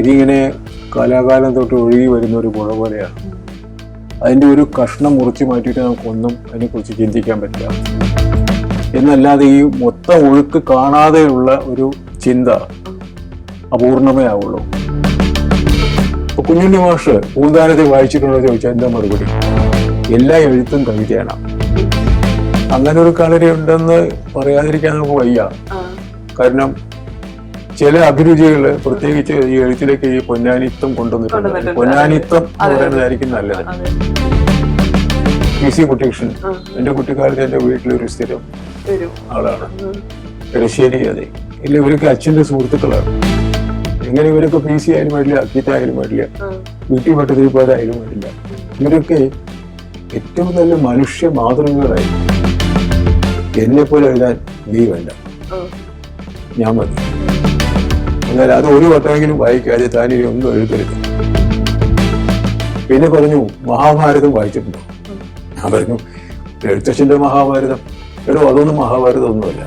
ഇതിങ്ങനെ കാലാകാലം തൊട്ട് ഒഴുകി വരുന്ന ഒരു പുഴ പോലെയാണ്. അതിന്റെ ഒരു കഷ്ണം മുറിച്ച് മാറ്റിയിട്ട് നമുക്കൊന്നും അതിനെക്കുറിച്ച് ചിന്തിക്കാൻ പറ്റില്ല. എന്നല്ലാതെ ഈ മൊത്തം ഒഴുക്ക് കാണാതെയുള്ള ഒരു ചിന്ത അപൂർണമേ ആവുള്ളൂ. ഇപ്പൊ കുഞ്ഞുണ്ണി മാഷ് പൂന്താനത്തെ വായിച്ചിട്ടുണ്ടോ ചോദിച്ചാൽ എന്താ മറുപടി? എല്ലാ എഴുത്തും കവിതയാണ്. അങ്ങനെ ഒരു കളരി ഉണ്ടെന്ന് പറയാതിരിക്കാൻ നമുക്ക് വയ്യ. കാരണം ചില അഭിരുചികൾ പ്രത്യേകിച്ച് ഈ എഴുത്തിലേക്ക് ഈ പൊന്നാനിത്വം കൊണ്ടുവന്നിട്ടുണ്ട്. പൊന്നാനിത്വം എന്ന് പറയുന്നതായിരിക്കും നല്ലത്. P C Kuttikrishnan. എന്റെ കുട്ടിക്കാലത്ത് എന്റെ വീട്ടിലൊരു സ്ഥിരം ആളാണ്. കരശ്ശേരി അതെ. ഇല്ല ഇവരൊക്കെ അച്ഛന്റെ സുഹൃത്തുക്കളാണ്. എങ്ങനെ ഇവരൊക്കെ പി സി ആയാലും വേണ്ടില്ല അക്കിത്ത ആയാലും വേണ്ടില്ല വീട്ടിൽ വീട്ടിൽ ഭട്ടതിരിപ്പാരായാലും വേണ്ടില്ല ഇവരൊക്കെ ഏറ്റവും നല്ല മനുഷ്യ മാതൃകകളായി. എന്നെ പോലെ എഴുതാൻ നീ വേണ്ട. ഞാൻ മതി. എന്നാൽ അത് ഒരു വട്ടമെങ്കിലും വായിക്കാതെ താൻ ഇനി ഒന്നും എഴുതരുത്. പിന്നെ പറഞ്ഞു മഹാഭാരതം വായിച്ചിട്ടുണ്ടോ? ഞാൻ പറഞ്ഞു എഴുത്തച്ഛന്റെ മഹാഭാരതം. എടോ അതൊന്നും മഹാഭാരതം ഒന്നുമല്ല.